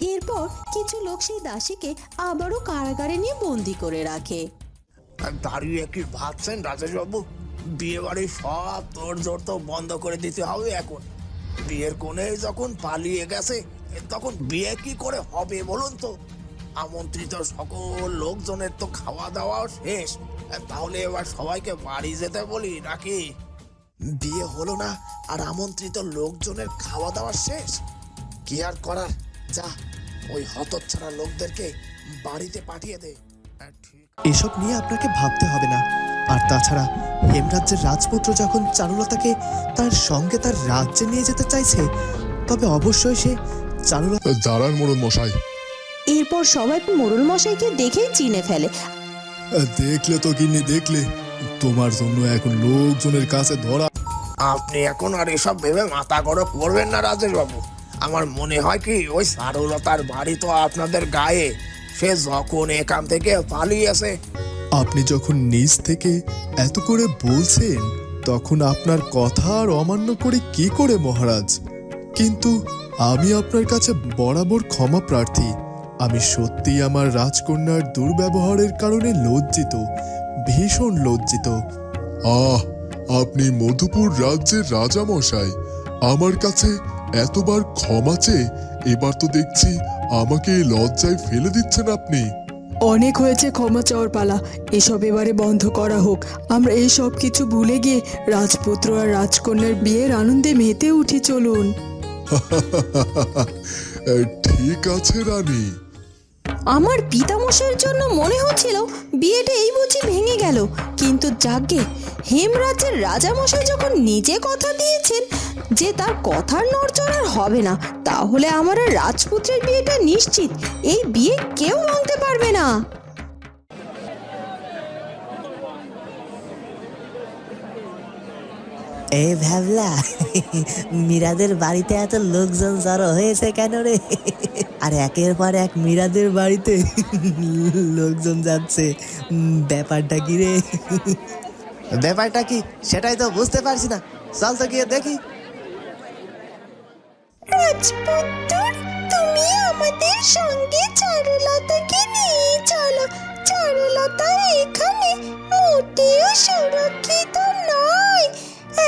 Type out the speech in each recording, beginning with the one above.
এরপর কিছু লোক সেই দাসীকে আবারও কারাগারে নিয়ে বন্দি করে রাখে। দাঁড়িয়ে কি ভাবছেন রাজেশবাবু? বিয়ে বাড়ির সব তোর জোর তো বন্ধ করে দিতে হবে এখন। বিয়ের কোণে যখন পালিয়ে গেছে তখন বিয়ে কি করে হবে বলুন তো? আমন্ত্রিত সকল লোকজনের তো খাওয়া দাওয়া শেষ। তাহলে এবার সবাইকে বাড়ি যেতে বলি নাকি? বিয়ে হলো না আর আমন্ত্রিত লোকজনের খাওয়া দাওয়া শেষ? কি আর করার? যা ওই হতচ্ছাড়া লোকদেরকে বাড়িতে পাঠিয়ে দে। হ্যাঁ, এসব নিয়ে আপনাকে ভাবতে হবে না। আর তাছাড়া হেমরাজ্যের রাজপুত্র যখন চারুলতাকে তার সঙ্গে তার রাজ্যে নিয়ে যেতে চাইছে তবে অবশ্যই সে চারুলতা দাঁড়ান মোড়ল মশাই। এরপর সবাই মোরল মশাইকে দেখেই চিনে ফেলে। দেখলে তো কিন্নি দেখলে। তোমার জন্য এখন লোকজনের কাছে ধরা আপনি এখন আর এসব ভেবে মাথা গরম করবেন না রাজেশ বাবু আমার মনে হয় কি ওই সারুলতার বাড়ি তো আপনাদের গায়ে। সে যখন এখান থেকে পালিয়েছে। আপনি যখন নিজ থেকে এত করে বলছেন তখন আপনার কথা আর অমান্য করে কি করে মহারাজ? কিন্তু আমি আপনার কাছে বরাবর ক্ষমা প্রার্থী। আমি সত্যি আমার রাজকন্যার দুর্ব্যবহারের কারণে লজ্জিত ভীষণ লজ্জিত। আহ আপনি মধুপুর রাজ্যের রাজামশাই। আমার কাছে এতবার ক্ষমা চেয়ে এবার তো দেখছি আমাকে লজ্জায় ফেলে দিচ্ছেন আপনি। অনেক হয়েছে ক্ষমা চাওয়ার পালা। এসব এবারে বন্ধ করা হোক। আমরা এই সব কিছু ভুলে গিয়ে রাজপুত্র আর রাজকন্যার বিয়ের আনন্দে মেতে উঠি চলুন। ঠিক আছে রানী। আমার পিতামশের জন্য মনে হচ্ছিল বিয়েটা এই বুঝি ভেঙে গেল। কিন্তু যাকে হেমরাজের রাজামশাই যখন নিজে কথা দিয়েছেন যে তার কথার নড়চড় আর হবে না, তাহলে আমার রাজপুত্রের বিয়েটা নিশ্চিত। এই বিয়ে কেউ ভাঙতে পারবে না। এই ভাবলা, মীরাদের বাড়িতে এত লোকজন জড়ো হয়েছে কেন রে? আর একের পর এক মীরাদের বাড়িতে লোকজন যাচ্ছে। ব্যাপারটা কি রে? ব্যাপারটা কি সেটাই তো বুঝতে পারছি না। চল তো গিয়ে দেখি। তুমি আমাদের সঙ্গে চারুলতাকে নিয়ে চলো। চারুলতা এখানে মোটেও সুরক্ষিত নয়।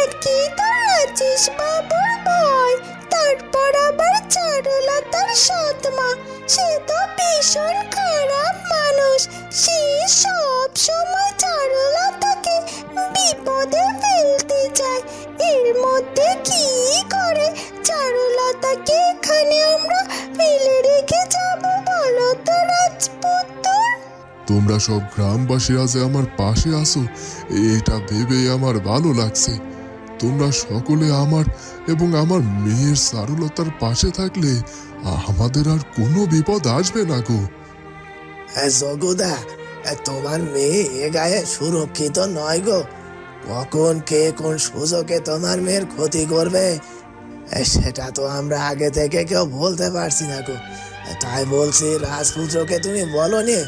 একই তো রাজেশ বাবুর ভয় তারপর আবার চারুলতার সৎমা। সে তো ভীষণ খারাপ মানুষ। সে সব সময় চারুলতাকে বিপদে ফেলতে চায়। এর মধ্যে কি করে? চারুলতাকে এখানে আমরা ফেলে রেখে যাব বলো তো রাজপুত্র তোমরা সব গ্রামবাসী যে আমার পাশে আসো এটা ভেবে আমার ভালো লাগছে। তোমরা সকলে আমার এবং আমার মেয়ের সারলতার পাশে থাকলে আমাদের আর কোনো বিপদ আসবে না গো। জগুদা তোমার মেয়ে এ গায়ে সুরক্ষিত নয় গো। কখন কে কোন সুযোগে তোমার মেয়ের ক্ষতি করবে সেটা তো আমরা আগে থেকে কেউ বলতে পারছি না গো। তাই বলছি রাজপুত্রকে তুমি বলনি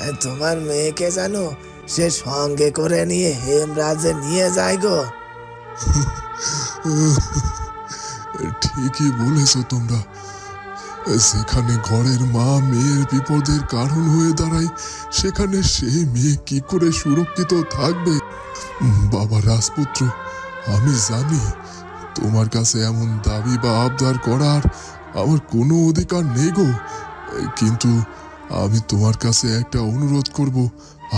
এ, তোমার মেয়েকে জানো সে সঙ্গে করে নিয়ে হেমরাজে নিয়ে যায় গো। ঠিকই বলেছ তোমরা। যেখানে ঘরের মা মেয়ের বিপদের কারণ হয়ে দাঁড়ায়, সেখানে সেই মেয়ে কি করে সুরক্ষিত থাকবে? বাবা রাজপুত্র, আমি জানি তোমার কাছে এমন দাবি বা আবদার করার আমার কোনো অধিকার নেই গো। কিন্তু আমি তোমার কাছে একটা অনুরোধ করব,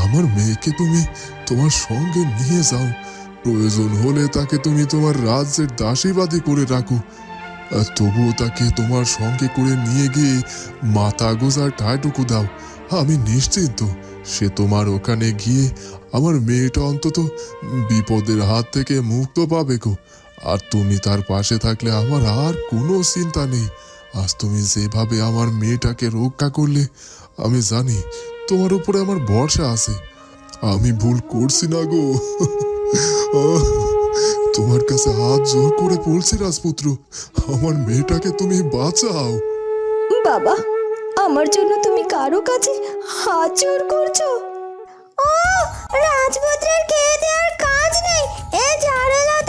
আমার মেয়েকে তুমি তোমার সঙ্গে নিয়ে যাও। প্রয়োজন হলে তাকে তুমি তোমার রাজ্যের দাসীবাদী করে রাখো। আর তবুও তাকে তোমার সঙ্গে করে নিয়ে গিয়ে মাথা গোজার ঠায়টুকু দাও। আমি নিশ্চিন্ত সে তোমার ওখানে গিয়ে আমার মেয়েটা অন্তত বিপদের হাত থেকে মুক্ত পাবে গো। আর তুমি তার পাশে থাকলে আমার আর কোনো চিন্তা নেই। আজ তুমি যেভাবে আমার মেয়েটাকে রক্ষা করলে, আমি জানি তোমার উপরে আমার ভরসা আছে। আমি ভুল করছি না গো। তোমার কাছে হাত জোর করে বলছি রাজপুত্র, আমার মেয়েটাকে তুমি বাঁচাও। বাবা, আমার জন্য তুমি কারও কাছে হাত জোর করছ? ও, রাজপুত্রের খেয়ে দেওয়ার কাজ নেই, এ ঝাড়লতাকে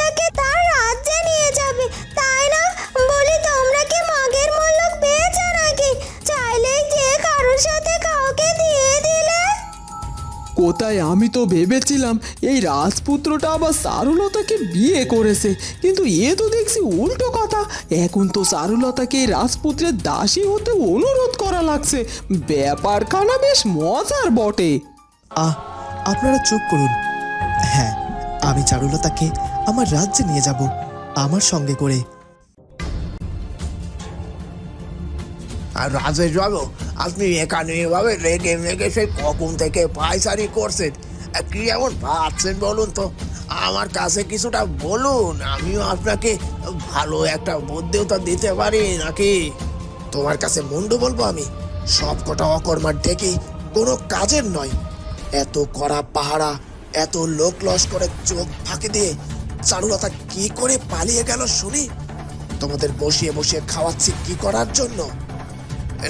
তাই আমি তো ভেবেছিলাম এই রাজপুত্রটা আবার সারুলতাকে বিয়ে করেছে। কিন্তু এ তো দেখছি উল্টো কথা। এখন তো সারুলতাকে এই রাজপুত্রের দাসী হতে অনুরোধ করা লাগছে। ব্যাপার ব্যাপারখানা বেশ মজার বটে। আহ আপনারা চুপ করুন। হ্যাঁ আমি চারুলতাকে আমার রাজ্যে নিয়ে যাব আমার সঙ্গে করে। আর রাজেশ বাবু আপনি এখানে এভাবে রেগে মেগে সেই কখন থেকে পায়চারি করছেন? কি এমন ভাবছেন বলুন তো? আমার কাছে কিছুটা বলুন, আমিও আপনাকে ভালো একটা বুদ্ধিও তো দিতে পারি নাকি? তোমার কাছে মুন্ডু বলব আমি? সব কটা অকর্মার ডেকে কোনো কাজের নয়। এত কড়া পাহারা, এত লোক লস করে চোখ ফাঁকি দিয়ে চারুলতা কি করে পালিয়ে গেল শুনি? তোমাদের বসিয়ে বসিয়ে খাওয়াচ্ছি কি করার জন্য?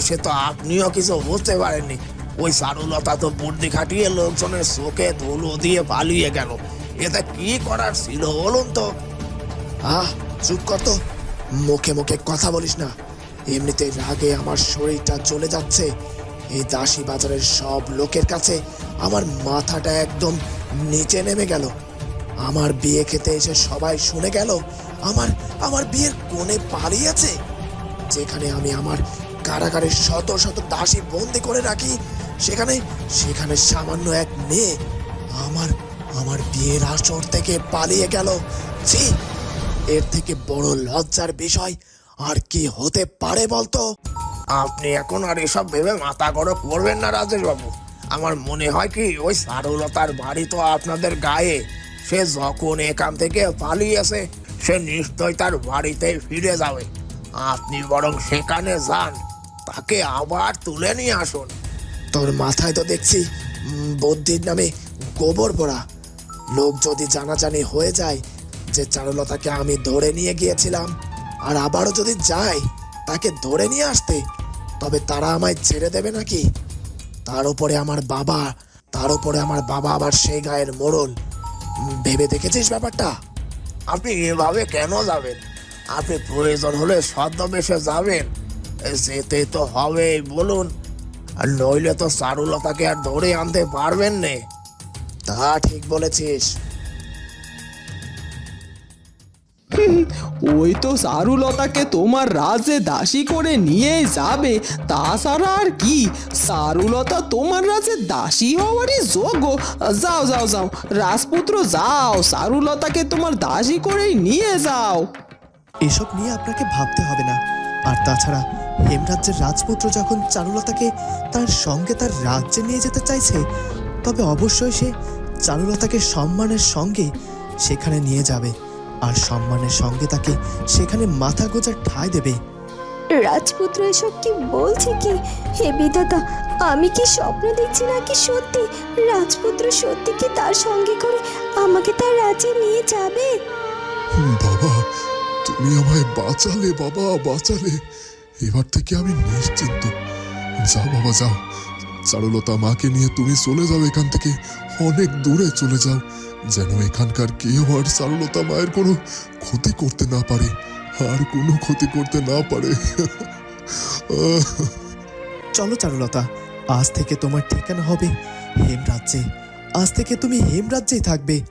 সে তো আপনিও কিছু বুঝতে পারেননি। ওই সারুলতা তো বুদ্ধি খাটিয়ে লোকজনের চোখে ধুলো দিয়ে পালিয়ে গেল। এতে কি করার ছিল বলুন তো? আহ চুপ কর তো। মুখে মুখে কথা বলিস না। এমনিতে রাগে আমার শরীরটা চলে যাচ্ছে। এই দাসী বাজারের সব লোকের কাছে আমার মাথাটা একদম নিচে নেমে গেল। আমার বিয়ে খেতে এসে সবাই শুনে গেল, আমার আমার বিয়ের কোণে পালিয়েছে। যেখানে আমি আমার কারাগারে শত শত দাসী বন্দি করে রাখি, সেখানে সেখানে সামান্য এক মেয়ে আমার আমার বিয়ের আসর থেকে পালিয়ে গেল। এর থেকে বড় লজ্জার বিষয় আর কি হতে পারে বলতো? আপনি এখন আর এসব ভেবে মাথা গরম করবেন না রাজেশ বাবু আমার মনে হয় কি, ওই সারুলতার বাড়ি তো আপনাদের গায়ে। সে যখন এখান থেকে পালিয়েছে সে নিশ্চয় তার বাড়িতে ফিরে যাবে। আপনি বরং সেখানে যান। তাকে আবার তুলে নিয়ে আসুন। তোর মাথায় তো দেখছি বুদ্ধির নামে গোবর পড়া লোক যদি জানাজানি হয়ে যায় যে চারুলতাকে আমি ধরে নিয়ে গিয়েছিলাম, আর আবারও যদি যাই তাকে ধরে নিয়ে আসতে, তবে তারা আমায় ছেড়ে দেবে নাকি? তার উপরে আমার বাবা, তার উপরে আমার বাবা আবার সেই গায়ের মোড়ল। ভেবে দেখেছিস ব্যাপারটা? আপনি এভাবে কেন যাবেন? আপনি প্রয়োজন হলে ছদ্মবেশে যাবেন। যেতে তো হবেই বলুন। আর নইলে তো চারুলতাকে আর ধরে আনতে পারবেন নে। তা ঠিক বলেছিস। ওই তো সারুলতাকে তোমার রাজে দাসী করে নিয়ে যাবে তাছাড়া আর কি? সারুলতা তোমার রাজে দাসী হওয়ারই যোগ্য। যাও যাও যাও রাজপুত্র যাও সারুলতাকে তোমার দাসী করেই নিয়ে যাও। এসব নিয়ে আপনাকে ভাবতে হবে না। আর তাছাড়া হেমরাজ্যের রাজপুত্র যখন চারুলতাকে তার সঙ্গে তার রাজ্যে নিয়ে যেতে চাইছে তবে অবশ্যই সে চারুলতাকে সম্মানের সঙ্গে সেখানে নিয়ে যাবে আর সম্মানের সঙ্গে তাকে সেখানে মাথা গোজার ঠাঁই দেবে। রাজপুত্র এসব কি বলছে কি? হে বিধাতা আমি কি স্বপ্ন দেখছি নাকি সত্যি? রাজপুত্র সত্যি কি তার সঙ্গে করে আমাকে তার রাজ্যে নিয়ে যাবে? বাবা তুমি আমায় বাঁচালে বাবা বাঁচালে। এবার থেকে আমি নিশ্চিন্ত। যাও বাবা যাও। চারুলতা মাকে নিয়ে তুমি চলে যাও এখান থেকে। অনেক দূরে চলে যাও। যেন এখানকার কেউ আর চারুলতা মায়ের কোনো ক্ষতি করতে না পারে। আর কোনো ক্ষতি করতে না পারে। চলো চারুলতা আজ থেকে তোমার ঠিকানা হবে হেমরাজ্যে। আজ থেকে তুমি হেমরাজ্যেই থাকবে।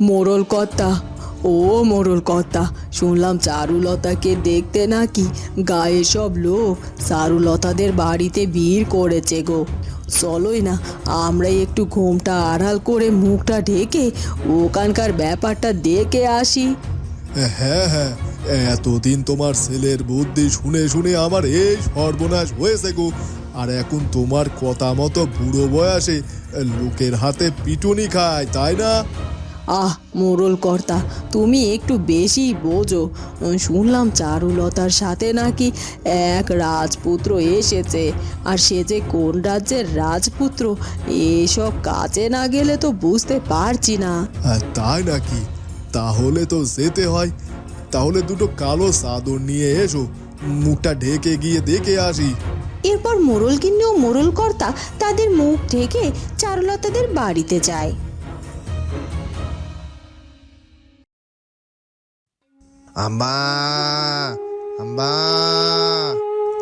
মোরল কর্তা ও মোরল কর্তা, শুনলাম চারুলতাকে দেখতে নাকি গায়ে সব লোক। চারুলতাদের বাড়িতে ভিড় করেছে গো। চলোই না, আমরা একটু ঘুমটা আড়াল করে মুখটা ঢেকে ওখানকার ব্যাপারটা দেখে আসি। হ্যাঁ হ্যাঁ এতদিন তোমার ছেলের বুদ্ধি শুনে শুনে আমার এই সর্বনাশ হয়েছে গো। আর এখন তোমার কথা মতো বুড়ো বয়সে লোকের হাতে পিটুনি খায়, তাই না? আহ মোরল কর্তা তুমি একটু বেশি বোঝো। শুনলাম চারুলতার সাথে নাকি এক রাজপুত্র এসেছে। আর সে যে কোন রাজ্যের রাজপুত্র এসব কাজে না গেলে তো বুঝতে পারছি না। হ্যাঁ, তাই নাকি? তাহলে তো যেতে হয়। তাহলে দুটো কালো চাদর নিয়ে এসো মুখটা ঢেকে গিয়ে দেখে আসি। এরপর মোরল কিন্নি ও মোরল কর্তা তাদের মুখ ঢেকে চারুলতাদের বাড়িতে যায়। আম্মা আম্মা,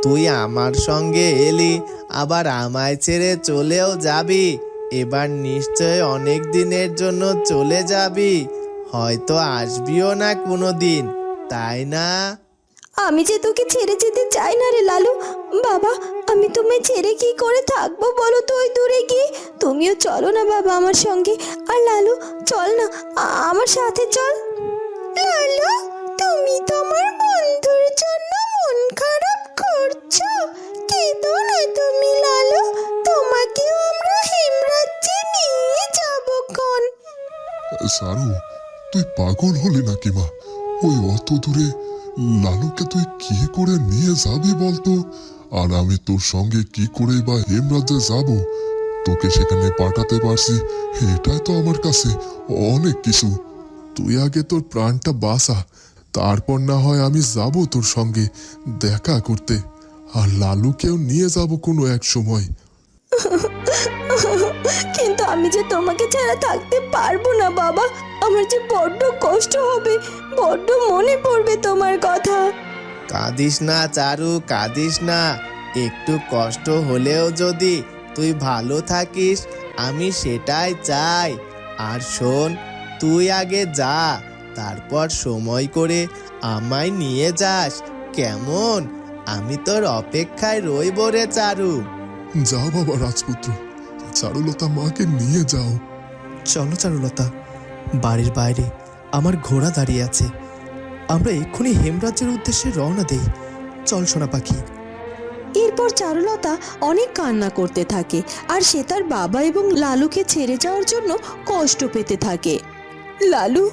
তুই আমার সঙ্গে এলি, আবার আমায় ছেড়ে চলেও যাবি। এবার নিশ্চয় অনেক দিনের জন্য চলে যাবি। হয়তো আসবিও না কোনো দিন তাই না? আমি যে তোকে ছেড়ে যেতে চাই না রে লালু। বাবা, আমি তোমায় ছেড়ে কি করে থাকব বলো তো ওই দূরে গিয়ে? তুমিও চলো না বাবা আমার সঙ্গে। আর লালু, চল না আমার সাথে চল। লালু! তুমি তোমার বন্ধুর জন্য মন খারাপ করছ। কেঁদো না তুমি, লালু? তোমাকেও আমরা হেমরাজ্যে নিয়ে যাব কোন। সারু, তুই পাগল হলি নাকি মা? ওই অত দূরে লালুকে তুই কি করে নিয়ে যাবি বলতো? আর আমি তোর সঙ্গে কি করে বা হেমরাজ্যে যাব? তোকে সেখানে পাঠাতে পারছি, এটাই তো আমার কাছে অনেক কিছু। তুই আগে তোর প্রাণটা বাঁচা তারপর না হয় আমি যাব তোর সঙ্গে দেখা করতে। আর লালুকেও নিয়ে যাব কোনো এক সময়। কিন্তু আমি যে তোমাকে ছাড়া থাকতে পারব না বাবা আমার যে বড্ড কষ্ট হবে বড্ড মনে পড়বে তোমার কথা। কাঁদিস না চারু কাঁদিস না। একটু কষ্ট হলেও যদি তুই ভালো থাকিস আমি সেটাই চাই। আর শোন তুই আগে যা। তারপর সময় করে আমায় নিয়ে যাস। কেমন? আমি তোর অপেক্ষায় রইব রে চারু। যাও বাবা রাজপুত্র চারুলতা মাকে নিয়ে যাও। চলো চারুলতা বাড়ির বাইরে আমার ঘোড়া দাঁড়িয়ে আছে। আমরা এক্ষুনি হেমরাজ্যের উদ্দেশ্যে রওনা দেই। চল সোনা পাখি। এরপর চারুলতা অনেক কান্না করতে থাকে আর সে তার বাবা এবং লালুকে ছেড়ে যাওয়ার জন্য কষ্ট পেতে থাকে। লালু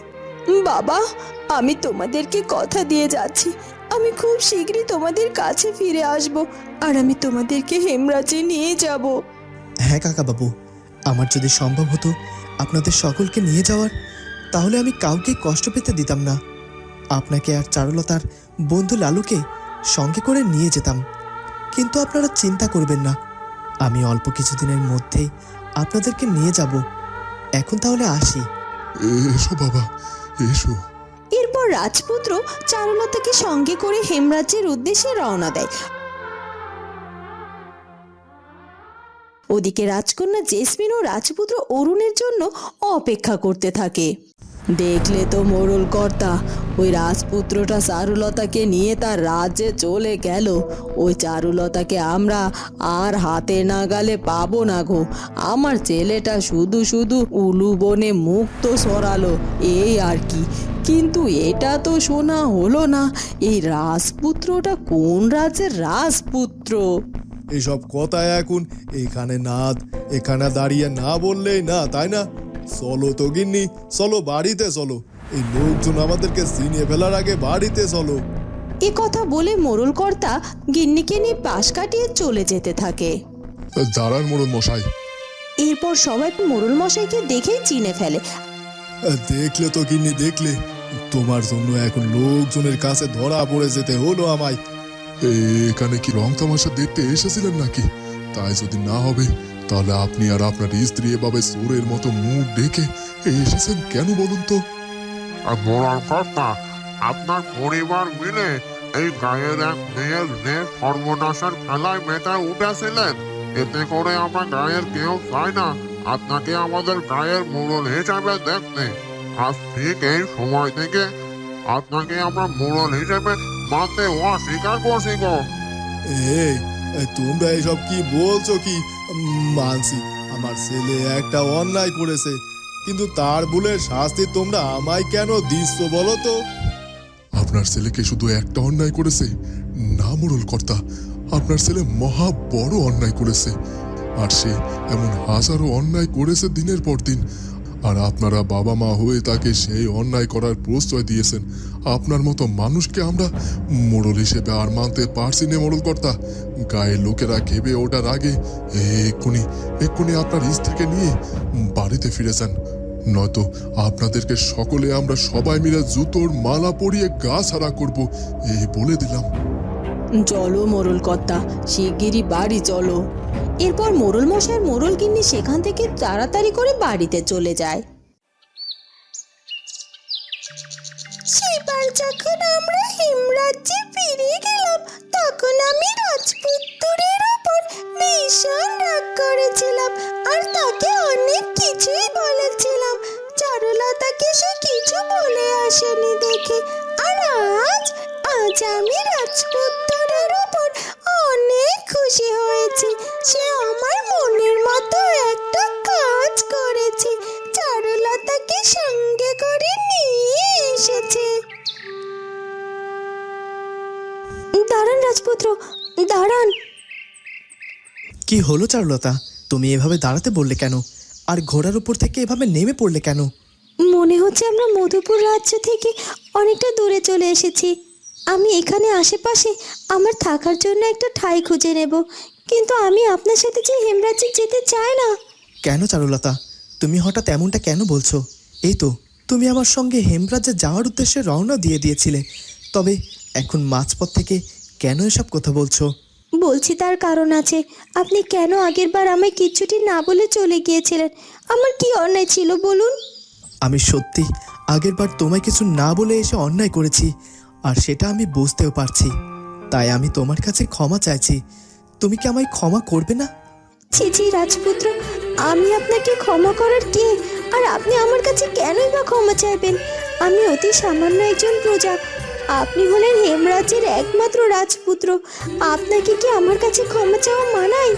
বাবা আমি তোমাদেরকে কথা দিয়ে যাচ্ছি। আমি খুব শীঘ্রই তোমাদের কাছে ফিরে আসব আর আমি তোমাদেরকে হেমরাজে নিয়ে যাব। হ্যাঁ কাকা বাবু। আমার যদি সম্ভব হতো আপনাদের সকলকে নিয়ে যাওয়ার তাহলে আমি কাউকে কষ্ট পেতে দিতাম না। আপনাকে আর চারুলতার বন্ধু লালুকে সঙ্গে করে নিয়ে যেতাম। কিন্তু আপনারা চিন্তা করবেন না। আমি অল্প কিছুদিনের মধ্যেই আপনাদেরকে নিয়ে যাব। এখন তাহলে আসি। এসো বাবা। এসো। এরপর রাজপুত্র চারুলতাকে সঙ্গে করে হেমরাজ্যের উদ্দেশ্যে রওনা দেয়। ওদিকে রাজকন্যা জেসমিন ও রাজপুত্র অরুণের জন্য অপেক্ষা করতে থাকে। দেখলে তো মোড়ল কর্তা, ওই রাজপুত্রটা চারুলতাকে নিয়ে তার রাজ্যে চলে গেল। ওই চারুলতাকে আমরা আর হাতে নাগালে পাবো না গো। আমার ছেলেটা শুধু শুধু উলু বনে মুক্ত সরালো, এই আর কি। কিন্তু এটা তো শোনা হলো না, এই রাজপুত্রটা কোন রাজ্যের রাজপুত্র? এসব কথা এখন এখানে না, এখানে দাঁড়িয়ে না বললেই না, তাই না? চলো তো গিন্নি চলো বাড়িতে চলো। এই লোকজন আমাদেরকে চিনিয়ে ফেলার আগে বাড়িতে চলো। এ কথা বলে মোড়ল কর্তা গিন্নিকে নিয়ে পাশ কাটিয়ে চলে যেতে থাকে। দাঁড়ান মোড়ল মশাই। এরপর সবাই মোড়ল মশাইকে দেখেই চিনে ফেলে। দেখলে তো গিন্নি দেখলে। তোমার জন্য এখন লোকজনের কাছে ধরা পড়ে যেতে হলো আমায়। এখানে কি রং তামাশা দেখতে এসেছিলেন নাকি? তাই যদি না হবে তাহলে আপনি আর আপনার স্ত্রী এভাবে চোরের মতো মুখ ডেকে এসেছেন কেন বলুন তো? আর মোড়াল কর্তা আপনার পরিবার মিলে এই গায়ের এক মেয়ের নে সর্বনাশের খেলায় মেতে উঠেছিলেন। এতে করে আমার গায়ের কেউ চায় না আপনাকে আমাদের গায়ের মোড়ল হিসাবে দেখতে। আজ ঠিক এই সময় থেকে আপনাকে আমরা মোড়ল হিসেবে মানতে অস্বীকার করছি গো। এই তোমরা এসব কি বলছো কি? মানছি আমার ছেলে একটা অন্যায় করেছে, কিন্তু তার ভুলের শাস্তি তোমরা আমায় কেন দিচ্ছ বলো তো? আপনার ছেলেকে শুধু একটা অন্যায় করেছে না মোড়ল কর্তা আপনার ছেলে মহা বড় অন্যায় করেছে, আর সে এমন হাজারো অন্যায় করেছে দিনের পর দিন। আর আপনারা বাবা মা হয়ে তাকে সেই অন্যায় করার প্রশ্রয় দিয়েছেন আপনার মতো মানুষকে আমরা মোড়ল হিসেবে আর মানতে পারছি না মোড়ল কর্তা গায়ের লোকেরা ঘেবে ওঠার আগে এক্ষুনি এক্ষুনি আপনার স্ত্রীকে নিয়ে বাড়িতে ফিরে যান। নয়তো আপনাদেরকে সকলে আমরা সবাই মিলে জুতোর মালা পরিয়ে গা ছাড়া করব এই বলে দিলাম। চলো মোড়ল কর্তা শিগগিরই বাড়ি চলো। এরপর মোড়ল মশাই মোড়ল গিন্নি সেখান থেকে তাড়াতাড়ি করে বাড়িতে চলে যায়। সেবার যখন আমরা হিমরাজ্যে ফিরে গেলাম, তখন আমি রাজপুত্রের ওপর ভীষণ রাগ করেছিলাম আর তাকে অনেক কিছুই বলেছিলাম। চারুলতাকে সে কিছু বলে আসেনি দেখে আর আজ আজ আমি রাজপুত্রের উপর অনেক খুশি হয়েছি। কি হলো চারুলতা? তুমি এভাবে দাঁড়াতে বললে কেন? আর ঘোড়ার উপর থেকে এভাবে নেমে পড়লে কেন? মনে হচ্ছে আমরা মধুপুর রাজ্য থেকে অনেকটা দূরে চলে এসেছি। আমি এখানে আশেপাশে আমার থাকার জন্য একটা ঠাই খুঁজে নেব। কিন্তু আমি আপনার সাথে যে হেমরাজ্যে যেতে চাই না। কেন চারুলতা? তুমি হঠাৎ এমনটা কেন বলছো? এই তো তুমি আমার সঙ্গে হেমরাজ্যে যাওয়ার উদ্দেশ্যে রওনা দিয়ে দিয়েছিলে। তবে এখন মাঝপথ থেকে কেন এসব কথা বলছো? বলছি তার কারণ আছে। আপনি কেন আগেরবার আমায় কিচ্ছুটি না বলে চলে গিয়েছিলেন? আমার কি অন্যায় ছিল বলুন? আমি সত্যি আগেরবার তোমায় কিছু না বলে এসে অন্যায় করেছি আর সেটা আমি বুঝতেও পারছি। তাই আমি তোমার কাছে ক্ষমা চাইছি। তুমি কি আমায় ক্ষমা করবে না? ছি ছি রাজপুত্র আমি আপনাকে ক্ষমা করার কে? আর আপনি আমার কাছে কেনই বা ক্ষমা চাইবেন? আমি অতি সামান্য একজন প্রজা আপনি হলেন হেমরাজের একমাত্র রাজপুত্র। আপনাকে কি আমার কাছে ক্ষমা চাওয়া মানায়?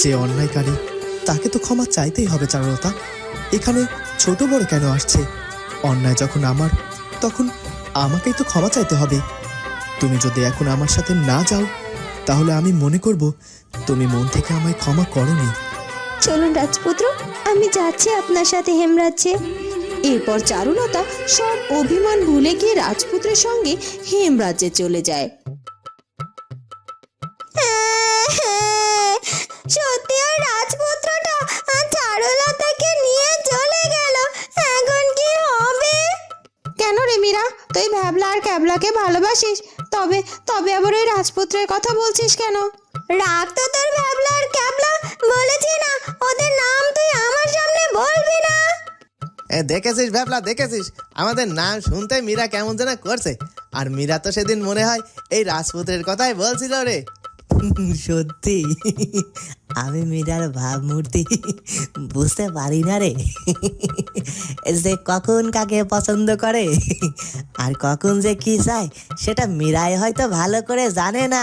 যে অন্যায়কারী তাকে তো ক্ষমা চাইতেই হবে চারুলতা। এখানে ছোট বড় কেন আসছে? অন্যায় যখন আমার তখন আমাকেই তো ক্ষমা চাইতে হবে। তুমি যদি এখন আমার সাথে না যাও তাহলে আমি মনে করব তুমি মন থেকে আমায় ক্ষমা করনি। চলুন রাজপুত্র আমি যাচ্ছি আপনার সাথে হেমরাজ্যে এরপর চারুলতা সব অভিমান ভুলে গিয়ে রাজপুত্রের সঙ্গে হেমরাজ্যে চলে যায়। সত্যি আর রাজপুত্রটা চারুলতাকে নিয়ে চলে গেল। এখন কি হবে? কেন রে মীরা? তুই ভ্যাবলা আর ক্যাবলাকে ভালোবাসিস? তবে তবে আবার ওই রাজপুত্রের কথা বলছিস কেন? রাগ তো তোর ভ্যাবলা আর ক্যাবলা বলেছি না। ওদের নাম তুই আমার সামনে বলবি না। এ, দেখেছিস ভ্যাবলা দেখেছিস? আমাদের নাম শুনতে মীরা কেমন যেন করছে। আর মীরা তো সেদিন মনে হয় এই রাজপুত্রের কথাই বলছিল রে। সত্যি? আমি মীরার ভাবমূর্তি বুঝতে পারি না রে। যে কখন কাকে পছন্দ করে, আর কখন যে কি চায়, সেটা মীরাই হয়তো ভালো করে জানে না।